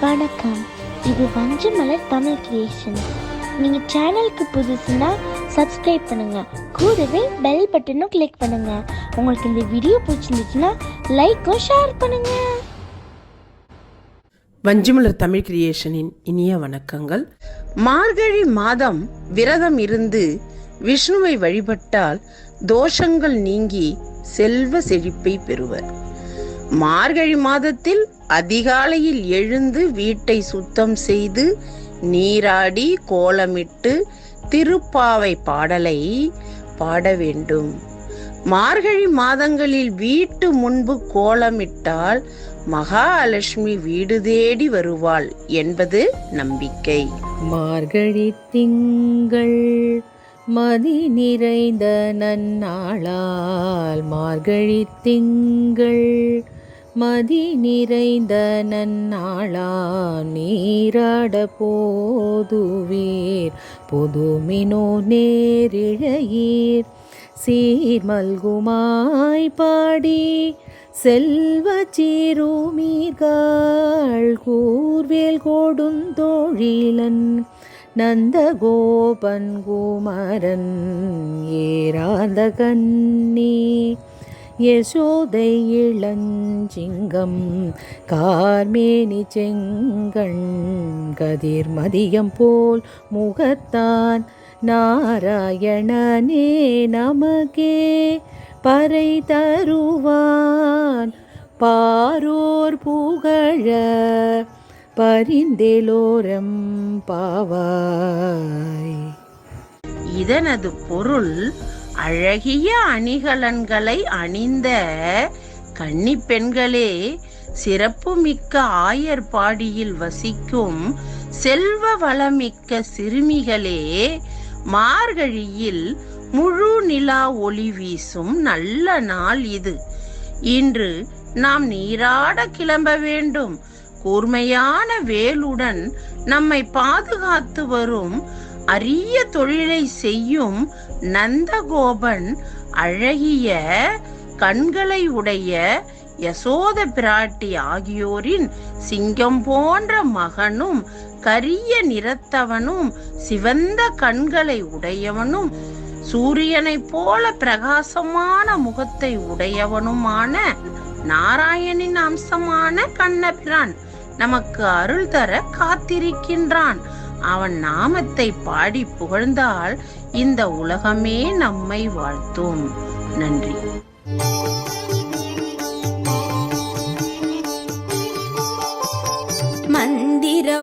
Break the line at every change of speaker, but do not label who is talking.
வணக்கம். இது வஞ்சமலர் தமிழ் கிரியேஷன் நீங்கள் சேனலுக்கு புதுசுன்னா சப்ஸ்கிரைப் பண்ணுங்க. கூடவே பெல் பட்டனும் கிளிக் பண்ணுங்க. உங்களுக்கு இந்த வீடியோ பிடிச்சிருந்துச்சுன்னா லைக்கும் ஷேர் பண்ணுங்க.
வஞ்சிமலர் தமிழ் கிரியேஷனின் இனிய வணக்கங்கள்.
மார்கழி மாதம் விரதம் இருந்து விஷ்ணுவை வழிபட்டால் தோஷங்கள் நீங்கி செல்வ செழிப்பை பெறுவர். மார்கழி மாதத்தில் அதிகாலையில் எழுந்து வீட்டை சுத்தம் செய்து நீராடி கோலமிட்டு திருப்பாவை பாடலை பாட வேண்டும். மார்கழி மாதங்களில் வீட்டு முன்பு கோலமிட்டால் மகாலட்சுமி வீடு தேடி வருவாள் என்பது நம்பிக்கை.
மார்கழி திங்கள் மதி நிறைந்த நன்னாளால் மார்கழி திங்கள் மதி நிறைந்த நன்னாளா நீராட போதுவீர். புதுமினோ நேரிழையீர். சீர்மல்குமாய் பாடி செல்வ சீருமீர்கள் கூர்வேல் கொடுந்தோழிலன் நந்தகோபன் குமரன் ஏராந்த கண்ணி யசோதை இளஞ்சிங்கம் கார்மேனி செங்கண் கதிர் மதியம் போல் முகத்தான். நாராயணனே நமகே பறை தருவான். பாரோர் புகழ பரிந்தேலோரம் பாவாய்.
இதனது பொருள் அழகிய அணிகலன்களை அணிந்த கன்னி பெண்களே சிறப்புமிக்க ஆயர்பாடியில் வசிக்கும் செல்வ வளமிக்க சிறுமிகளே மார்கழியில் முழு நிலா ஒளி வீசும் நல்ல நாள் இது. இன்று நாம் நீராட கிளம்ப வேண்டும். கூர்மையான வேலுடன் நம்மை பாதுகாத்து வரும் அரிய தொழிலை செய்யும் நந்தகோபன் அழகிய கண்களை உடைய யசோத பிராட்டி ஆகியோரின் சிங்கம் போன்ற மகனும் கரிய நிறத்தவனும் சிவந்த கண்களை உடையவனும் சூரியனைப் போல பிரகாசமான முகத்தை உடையவனுமான நாராயணின் அம்சமான கண்ணபிரான் நமக்கு அருள் தர காத்திருக்கின்றான். அவன் நாமத்தை பாடி புகழ்ந்தால் இந்த உலகமே நம்மை வாழ்த்தும். நன்றி.